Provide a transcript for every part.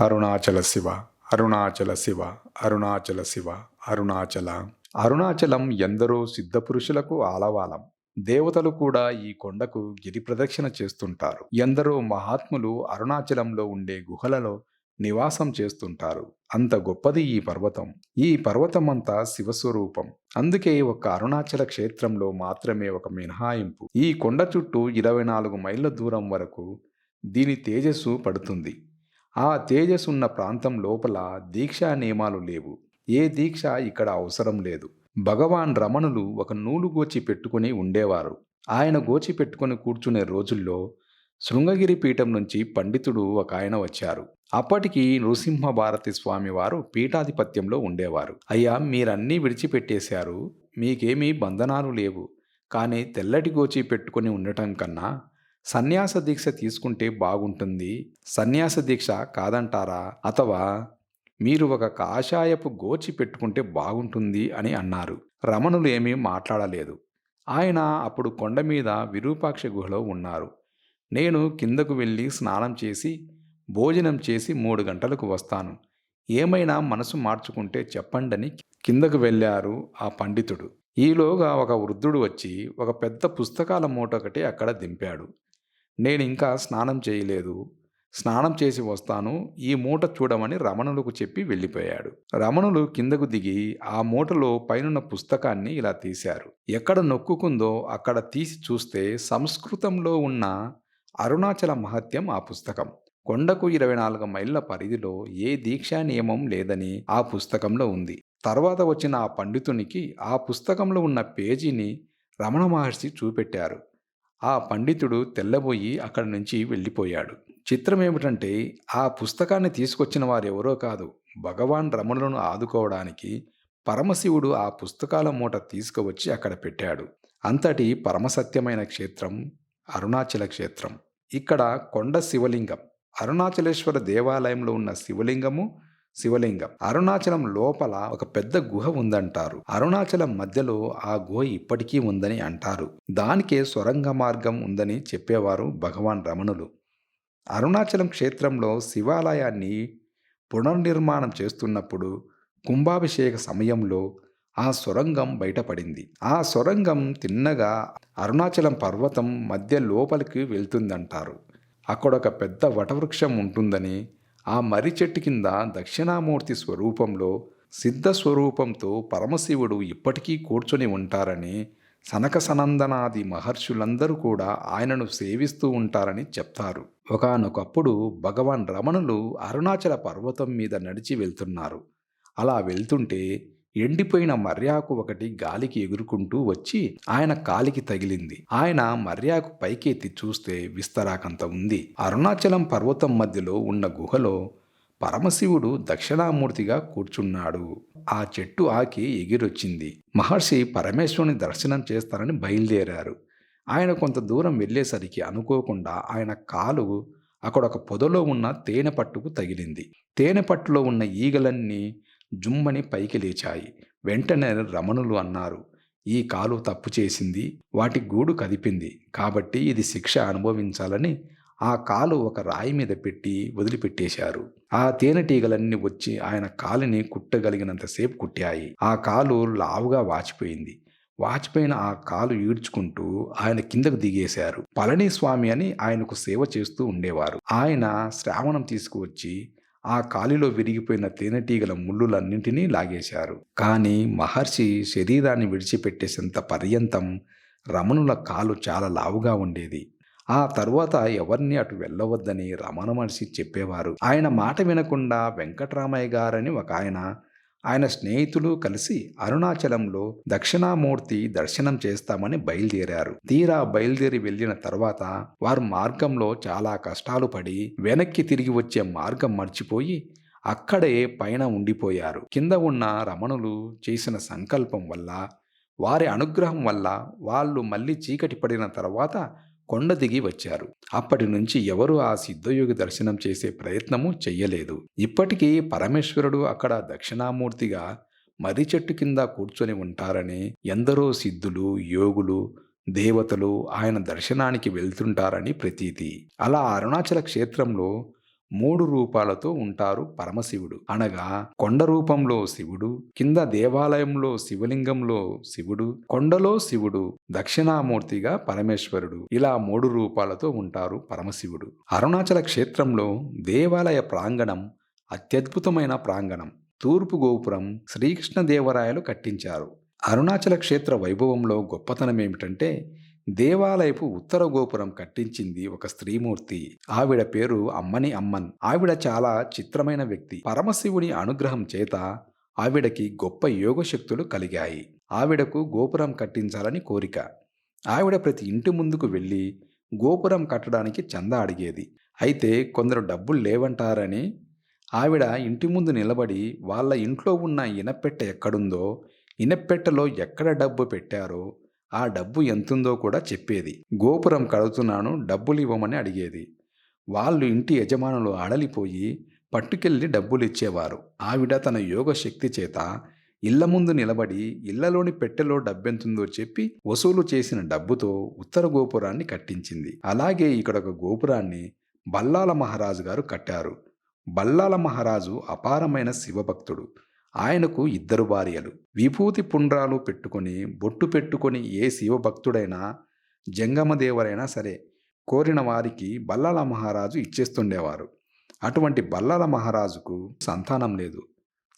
అరుణాచల శివ అరుణాచల శివ అరుణాచల శివ అరుణాచల. అరుణాచలం ఎందరో సిద్ధపురుషులకు ఆలవాలం. దేవతలు కూడా ఈ కొండకు గిరి ప్రదక్షిణ చేస్తుంటారు. ఎందరో మహాత్ములు అరుణాచలంలో ఉండే గుహలలో నివాసం చేస్తుంటారు. అంత గొప్పది ఈ పర్వతం. ఈ పర్వతం అంతా శివస్వరూపం. అందుకే ఒక అరుణాచల క్షేత్రంలో మాత్రమే ఒక మినహాయింపు. ఈ కొండ చుట్టూ ఇరవై నాలుగు మైళ్ళ దూరం వరకు దీని తేజస్సు పడుతుంది. ఆ తేజస్సు ఉన్న ప్రాంతం లోపల దీక్షా నియమాలు లేవు. ఏ దీక్ష ఇక్కడ అవసరం లేదు. భగవాన్ రమణులు ఒక నూలు గోచి పెట్టుకుని ఉండేవారు. ఆయన గోచి పెట్టుకుని కూర్చునే రోజుల్లో శృంగగిరి పీఠం నుంచి పండితుడు ఒక ఆయన వచ్చారు. అప్పటికి నృసింహ భారతి స్వామి వారు పీఠాధిపత్యంలో ఉండేవారు. అయ్యా మీరన్నీ విడిచిపెట్టేశారు. మీకేమీ బంధనాలు లేవు. కానీ తెల్లటి గోచి పెట్టుకుని ఉండటం కన్నా సన్యాస దీక్ష తీసుకుంటే బాగుంటుంది. సన్యాస దీక్ష కాదంటారా? అథవా మీరు ఒక కాషాయపు గోచి పెట్టుకుంటే బాగుంటుంది అని అన్నారు. రమణులు ఏమీ మాట్లాడలేదు. ఆయన అప్పుడు కొండ మీద విరూపాక్ష గుహలో ఉన్నారు. నేను కిందకు వెళ్ళి స్నానం చేసి భోజనం చేసి మూడు గంటలకు వస్తాను. ఏమైనా మనసు మార్చుకుంటే చెప్పండని కిందకు వెళ్ళారు ఆ పండితుడు. ఈలోగా ఒక వృద్ధుడు వచ్చి ఒక పెద్ద పుస్తకాల మూట ఒకటి అక్కడ దింపాడు. నేను ఇంకా స్నానం చేయలేదు. స్నానం చేసి వస్తాను. ఈ మూట చూడమని రమణులకు చెప్పి వెళ్ళిపోయాడు. రమణులు కిందకు దిగి ఆ మూటలో పైనున్న పుస్తకాన్ని ఇలా తీశారు. ఎక్కడ నొక్కుకుందో అక్కడ తీసి చూస్తే సంస్కృతంలో ఉన్న అరుణాచల మహత్యం ఆ పుస్తకం. కొండకు ఇరవై నాలుగు మైళ్ళ పరిధిలో ఏ దీక్షా నియమం లేదని ఆ పుస్తకంలో ఉంది. తర్వాత వచ్చిన ఆ పండితునికి ఆ పుస్తకంలో ఉన్న పేజీని రమణ మహర్షి చూపెట్టారు. ఆ పండితుడు తెల్లబోయి అక్కడి నుంచి వెళ్ళిపోయాడు. చిత్రం ఏమిటంటే ఆ పుస్తకాన్ని తీసుకొచ్చిన వారు ఎవరో కాదు భగవాన్ రమణులను ఆదుకోవడానికి పరమశివుడు ఆ పుస్తకాల మూట తీసుకువచ్చి అక్కడ పెట్టాడు. అంతటి పరమసత్యమైన క్షేత్రం అరుణాచల క్షేత్రం. ఇక్కడ కొండ శివలింగం. అరుణాచలేశ్వర దేవాలయంలో ఉన్న శివలింగము శివలింగం. అరుణాచలం లోపల ఒక పెద్ద గుహ ఉందంటారు. అరుణాచలం మధ్యలో ఆ గుహ ఇప్పటికీ ఉందని అంటారు. దానికే సొరంగ మార్గం ఉందని చెప్పేవారు భగవాన్ రమణులు. అరుణాచలం క్షేత్రంలో శివాలయాన్ని పునర్నిర్మాణం చేస్తున్నప్పుడు కుంభాభిషేక సమయంలో ఆ సొరంగం బయటపడింది. ఆ సొరంగం తిన్నగా అరుణాచలం పర్వతం మధ్య లోపలికి వెళ్తుందంటారు. అక్కడ ఒక పెద్ద వటవృక్షం ఉంటుందని ఆ మర్రి చెట్టు కింద దక్షిణామూర్తి స్వరూపంలో సిద్ధ స్వరూపంతో పరమశివుడు ఇప్పటికీ కూర్చొని ఉంటారని సనక సనందనాది మహర్షులందరూ కూడా ఆయనను సేవిస్తూ ఉంటారని చెప్తారు. ఒకనొకప్పుడు భగవాన్ రమణులు అరుణాచల పర్వతం మీద నడిచి వెళ్తున్నారు. అలా వెళ్తుంటే ఎండిపోయిన మర్యాకు ఒకటి గాలికి ఎగురుకుంటూ వచ్చి ఆయన కాలికి తగిలింది. ఆయన మర్యాకు పైకెత్తి చూస్తే విస్తరాకంత ఉంది. అరుణాచలం పర్వతం మధ్యలో ఉన్న గుహలో పరమశివుడు దక్షిణామూర్తిగా కూర్చున్నాడు. ఆ చెట్టు ఆకి ఎగిరొచ్చింది. మహర్షి పరమేశ్వరుని దర్శనం చేస్తారని బయలుదేరారు. ఆయన కొంత దూరం వెళ్ళేసరికి అనుకోకుండా ఆయన కాలు అక్కడ ఒక పొదలో ఉన్న తేనె పట్టుకు తగిలింది. తేనె పట్టులో ఉన్న ఈగలన్నీ జుమ్మని పైకి లేచాయి. వెంటనే రమణులు అన్నారు ఈ కాలు తప్పు చేసింది వాటి గూడు కదిపింది. కాబట్టి ఇది శిక్ష అనుభవించాలని ఆ కాలు ఒక రాయి మీద పెట్టి వదిలిపెట్టేశారు. ఆ తేనెటీగలన్నీ వచ్చి ఆయన కాలిని కుట్టగలిగినంతసేపు కుట్టాయి. ఆ కాలు లావుగా వాచిపోయింది. వాచిపోయిన ఆ కాలు ఈడ్చుకుంటూ ఆయన కిందకు దిగేశారు. పళనిస్వామి అని ఆయనకు సేవ చేస్తూ ఉండేవారు. ఆయన శ్రావణం తీసుకువచ్చి ఆ కాలిలో విరిగిపోయిన తేనెటీగల ముళ్ళులన్నింటినీ లాగేశారు. కానీ మహర్షి శరీరాన్ని విడిచిపెట్టేసేంత పర్యంతం రమణుల కాలు చాలా లావుగా ఉండేది. ఆ తరువాత ఎవరిని అటు వెళ్ళవద్దని రమణ మహర్షి చెప్పేవారు. ఆయన మాట వినకుండా వెంకటరామయ్య గారని ఒక ఆయన ఆయన స్నేహితులు కలిసి అరుణాచలంలో దక్షిణామూర్తి దర్శనం చేస్తామని బయలుదేరారు. తీరా బయలుదేరి వెళ్ళిన తర్వాత వారు మార్గంలో చాలా కష్టాలు పడి వెనక్కి తిరిగి వచ్చే మార్గం మర్చిపోయి అక్కడే పైన ఉండిపోయారు. కింద ఉన్న రమణులు చేసిన సంకల్పం వల్ల వారి అనుగ్రహం వల్ల వాళ్ళు మళ్ళీ చీకటి పడిన తర్వాత కొండ దిగి వచ్చారు. అప్పటి నుంచి ఎవరు ఆ సిద్ధయోగి దర్శనం చేసే ప్రయత్నము చెయ్యలేదు. ఇప్పటికీ పరమేశ్వరుడు అక్కడ దక్షిణామూర్తిగా మర్రి చెట్టు కింద కూర్చొని ఉంటారని ఎందరో సిద్ధులు యోగులు దేవతలు ఆయన దర్శనానికి వెళ్తుంటారని ప్రతీతి. అలా అరుణాచల క్షేత్రంలో మూడు రూపాలతో ఉంటారు పరమశివుడు. అనగా కొండ రూపంలో శివుడు కింద దేవాలయంలో శివలింగంలో శివుడు కొండలో శివుడు దక్షిణామూర్తిగా పరమేశ్వరుడు. ఇలా మూడు రూపాలతో ఉంటారు పరమశివుడు. అరుణాచల క్షేత్రంలో దేవాలయ ప్రాంగణం అత్యద్భుతమైన ప్రాంగణం. తూర్పు గోపురం శ్రీకృష్ణదేవరాయలు కట్టించారు. అరుణాచల క్షేత్ర వైభవంలో గొప్పతనం ఏమిటంటే దేవాలయపు ఉత్తర గోపురం కట్టించింది ఒక స్త్రీమూర్తి. ఆవిడ పేరు అమ్మని అమ్మన్. ఆవిడ చాలా చిత్రమైన వ్యక్తి. పరమశివుని అనుగ్రహం చేత ఆవిడకి గొప్ప యోగశక్తులు కలిగాయి. ఆవిడకు గోపురం కట్టించాలని కోరిక. ఆవిడ ప్రతి ఇంటి ముందుకు వెళ్ళి గోపురం కట్టడానికి చందా అడిగేది. అయితే కొందరు డబ్బులు లేవంటారని ఆవిడ ఇంటి ముందు నిలబడి వాళ్ళ ఇంట్లో ఉన్న ఇనపెట్టె ఎక్కడుందో ఇనపెట్టెలో ఎక్కడ డబ్బు పెట్టారో ఆ డబ్బు ఎంతుందో కూడా చెప్పేది. గోపురం కడుతున్నాను డబ్బులు ఇవ్వమని అడిగేది. వాళ్ళు ఇంటి యజమానులు అడలిపోయి పట్టుకెళ్ళి డబ్బులు ఇచ్చేవారు. ఆవిడ తన యోగ శక్తి చేత ఇళ్ళ ముందు నిలబడి ఇళ్ళలోని పెట్టెలో డబ్బెంతుందో చెప్పి వసూలు చేసిన డబ్బుతో ఉత్తర గోపురాన్ని కట్టించింది. అలాగే ఇక్కడ ఒక గోపురాన్ని బల్లాల మహారాజు గారు కట్టారు. బల్లాల మహారాజు అపారమైన శివభక్తుడు. ఆయనకు ఇద్దరు భార్యలు. విభూతి పుండ్రాలు పెట్టుకొని బొట్టు పెట్టుకొని ఏ శివభక్తుడైనా జంగమదేవరైనా సరే కోరిన వారికి బల్లాల మహారాజు ఇచ్చేస్తుండేవారు. అటువంటి బల్లాల మహారాజుకు సంతానం లేదు.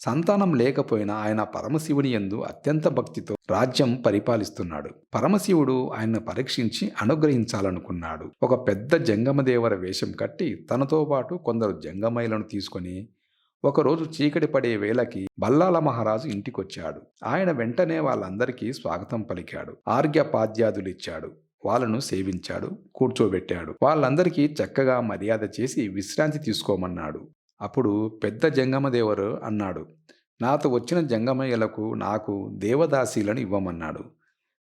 సంతానం లేకపోయినా ఆయన పరమశివుని యందు అత్యంత భక్తితో రాజ్యం పరిపాలిస్తున్నాడు. పరమశివుడు ఆయన్ను పరీక్షించి అనుగ్రహించాలనుకున్నాడు. ఒక పెద్ద జంగమదేవర వేషం కట్టి తనతో పాటు కొందరు జంగమైలను తీసుకొని ఒకరోజు చీకటి పడే వేళకి బల్లాల మహారాజు ఇంటికొచ్చాడు. ఆయన వెంటనే వాళ్ళందరికీ స్వాగతం పలికాడు. ఆర్ఘ్యపాద్యాదులిచ్చాడు. వాళ్ళను సేవించాడు కూర్చోబెట్టాడు. వాళ్ళందరికీ చక్కగా మర్యాద చేసి విశ్రాంతి తీసుకోమన్నాడు. అప్పుడు పెద్ద జంగమదేవరు అన్నాడు నాతో వచ్చిన జంగమయ్యలకు నాకు దేవదాసీలను ఇవ్వమన్నాడు.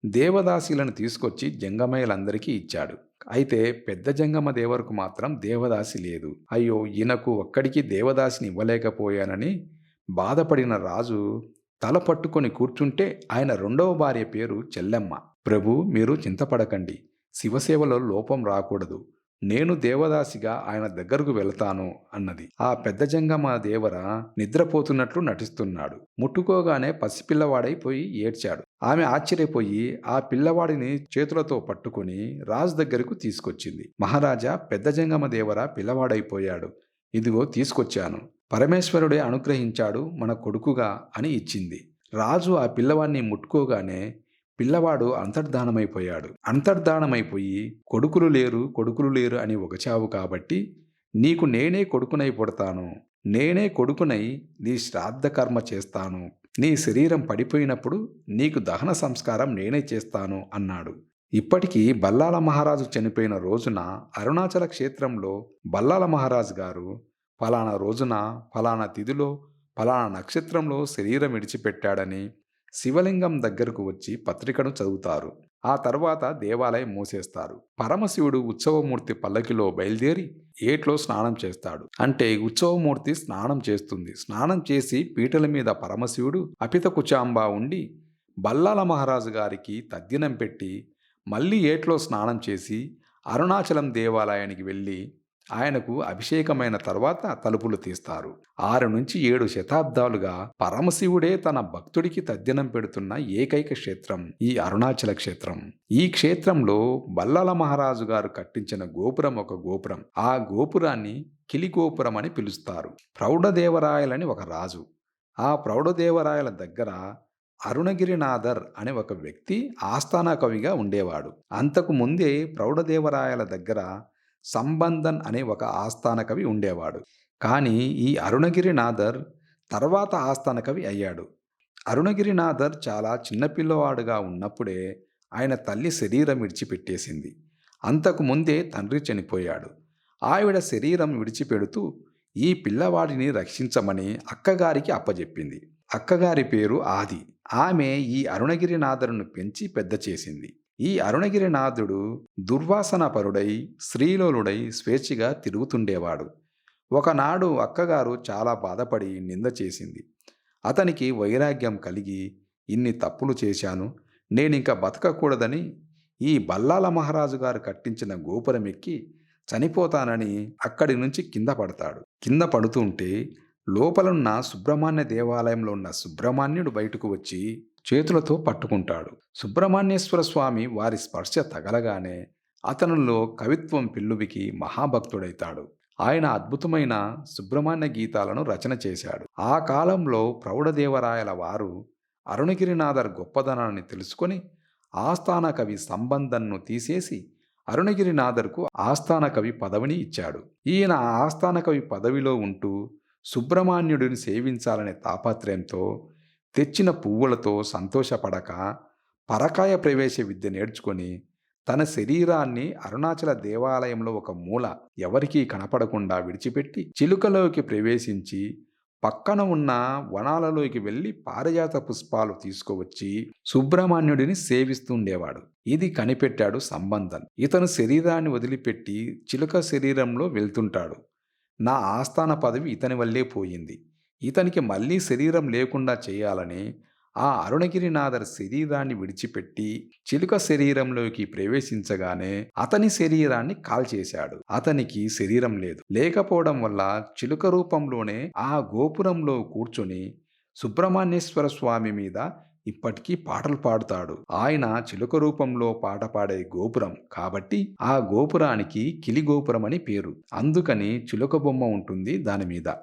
దేవదాసీలను తీసుకొచ్చి జంగమయ్యలందరికీ ఇచ్చాడు. అయితే పెద్ద జంగమ దేవరకు మాత్రం దేవదాసి లేదు. అయ్యో ఈయనకు ఒక్కడికి దేవదాసిని ఇవ్వలేకపోయానని బాధపడిన రాజు తల పట్టుకొని కూర్చుంటే ఆయన రెండవ భార్య పేరు చెల్లెమ్మ. ప్రభు మీరు చింతపడకండి. శివసేవలో లోపం రాకూడదు. నేను దేవదాసిగా ఆయన దగ్గరకు వెళతాను అన్నది. ఆ పెద్ద జంగమ దేవర నిద్రపోతున్నట్లు నటిస్తున్నాడు. ముట్టుకోగానే పసిపిల్లవాడైపోయి ఏడ్చాడు. ఆమె ఆశ్చర్యపోయి ఆ పిల్లవాడిని చేతులతో పట్టుకుని రాజు దగ్గరకు తీసుకొచ్చింది. మహారాజా పెద్ద జంగమ దేవర పిల్లవాడైపోయాడు. ఇదిగో తీసుకొచ్చాను. పరమేశ్వరుడే అనుగ్రహించాడు మన కొడుకుగా అని ఇచ్చింది. రాజు ఆ పిల్లవాడిని ముట్టుకోగానే పిల్లవాడు అంతర్ధానమైపోయాడు. అంతర్ధానమైపోయి కొడుకులు లేరు కొడుకులు లేరు అని ఒకచావు కాబట్టి నీకు నేనే కొడుకునై పుడతాను. నేనే కొడుకునై నీ శ్రాద్ధ కర్మ చేస్తాను. నీ శరీరం పడిపోయినప్పుడు నీకు దహన సంస్కారం నేనే చేస్తాను అన్నాడు. ఇప్పటికీ బల్లాల మహారాజు చనిపోయిన రోజున అరుణాచల క్షేత్రంలో బల్లాల మహారాజు గారు ఫలానా రోజున ఫలానా తిథిలో ఫలానా నక్షత్రంలో శరీరం విడిచిపెట్టాడని శివలింగం దగ్గరకు వచ్చి పత్రికను చదువుతారు. ఆ తర్వాత దేవాలయం మూసేస్తారు. పరమశివుడు ఉత్సవమూర్తి పల్లకిలో బయలుదేరి ఏట్లో స్నానం చేస్తాడు. అంటే ఉత్సవమూర్తి స్నానం చేస్తుంది. స్నానం చేసి పీటల మీద పరమశివుడు అపితకుచాంబా ఉండి బల్లాల మహారాజు గారికి తద్దినం పెట్టి మళ్ళీ ఏట్లో స్నానం చేసి అరుణాచలం దేవాలయానికి వెళ్ళి ఆయనకు అభిషేకమైన తర్వాత తలుపులు తీస్తారు. ఆరు నుంచి ఏడు శతాబ్దాలుగా పరమశివుడే తన భక్తుడికి తద్దినం పెడుతున్న ఏకైక క్షేత్రం ఈ అరుణాచల క్షేత్రం. ఈ క్షేత్రంలో బల్లల మహారాజు గారు కట్టించిన గోపురం ఒక గోపురం. ఆ గోపురాన్ని కిలిగోపురం అని పిలుస్తారు. ప్రౌఢదేవరాయలని ఒక రాజు. ఆ ప్రౌఢదేవరాయల దగ్గర అరుణగిరినాథర్ అనే ఒక వ్యక్తి ఆస్థాన కవిగా ఉండేవాడు. అంతకు ముందే ప్రౌఢదేవరాయల దగ్గర సంబంధన్ అనే ఒక ఆస్థాన కవి ఉండేవాడు. కానీ ఈ అరుణగిరినాథర్ తర్వాత ఆస్థాన కవి అయ్యాడు. అరుణగిరినాథర్ చాలా చిన్నపిల్లవాడుగా ఉన్నప్పుడే ఆయన తల్లి శరీరం విడిచిపెట్టేసింది. అంతకు ముందే తండ్రి చనిపోయాడు. ఆవిడ శరీరం విడిచిపెడుతూ ఈ పిల్లవాడిని రక్షించమని అక్కగారికి అప్పజెప్పింది. అక్కగారి పేరు ఆది. ఆమె ఈ అరుణగిరినాథరును పెంచి పెద్ద చేసింది. ఈ అరుణగిరినాథుడు దుర్వాసనపరుడై శ్రీలోలుడై స్వేచ్ఛగా తిరుగుతుండేవాడు. ఒకనాడు అక్కగారు చాలా బాధపడి నింద చేసింది. అతనికి వైరాగ్యం కలిగి ఇన్ని తప్పులు చేశాను నేనింక బతకకూడదని ఈ బల్లాల మహారాజు గారు కట్టించిన గోపురం ఎక్కి చనిపోతానని అక్కడి నుంచి కింద పడతాడు. కింద పడుతుంటే లోపలున్న సుబ్రహ్మణ్య దేవాలయంలో ఉన్న సుబ్రహ్మణ్యుడు బయటకు వచ్చి చేతులతో పట్టుకుంటాడు. సుబ్రహ్మణ్యేశ్వర స్వామి వారి స్పర్శ తగలగానే అతనిలో కవిత్వం పిల్లువికి మహాభక్తుడైతాడు. ఆయన అద్భుతమైన సుబ్రహ్మణ్య గీతాలను రచన చేశాడు. ఆ కాలంలో ప్రౌఢదేవరాయల వారు అరుణగిరినాథర్ గొప్పదనాన్ని తెలుసుకొని ఆస్థాన కవి సంబంధంను తీసేసి అరుణగిరినాథర్కు ఆస్థాన కవి పదవిని ఇచ్చాడు. ఈయన ఆస్థాన కవి పదవిలో ఉంటూ సుబ్రహ్మణ్యుడిని సేవించాలనే తాపత్రయంతో తెచ్చిన పువ్వులతో సంతోషపడక పరకాయ ప్రవేశ విద్య నేర్చుకొని తన శరీరాన్ని అరుణాచల దేవాలయంలో ఒక మూల ఎవరికీ కనపడకుండా విడిచిపెట్టి చిలుకలోకి ప్రవేశించి పక్కన ఉన్న వనాలలోకి వెళ్ళి పారిజాత పుష్పాలు తీసుకువచ్చి సుబ్రహ్మణ్యుడిని సేవిస్తుండేవాడు. ఇది కనిపెట్టాడు సంబంధన్ ఇతను శరీరాన్ని వదిలిపెట్టి చిలుక శరీరంలో వెళ్తుంటాడు. నా ఆస్థాన పదవి ఇతని వల్లే పోయింది. ఇతనికి మళ్ళీ శరీరం లేకుండా చేయాలని ఆ అరుణగిరినాథర్ శరీరాన్ని విడిచిపెట్టి చిలుక శరీరంలోకి ప్రవేశించగానే అతని శరీరాన్ని కాల్చేశాడు. అతనికి శరీరం లేదు. లేకపోవడం వల్ల చిలుక రూపంలోనే ఆ గోపురంలో కూర్చుని సుబ్రహ్మణ్యేశ్వర స్వామి మీద ఇప్పటికీ పాటలు పాడుతాడు. ఆయన చిలుక రూపంలో పాట పాడే గోపురం కాబట్టి ఆ గోపురానికి కిలి గోపురం అని పేరు. అందుకని చిలుక బొమ్మ ఉంటుంది దాని మీద.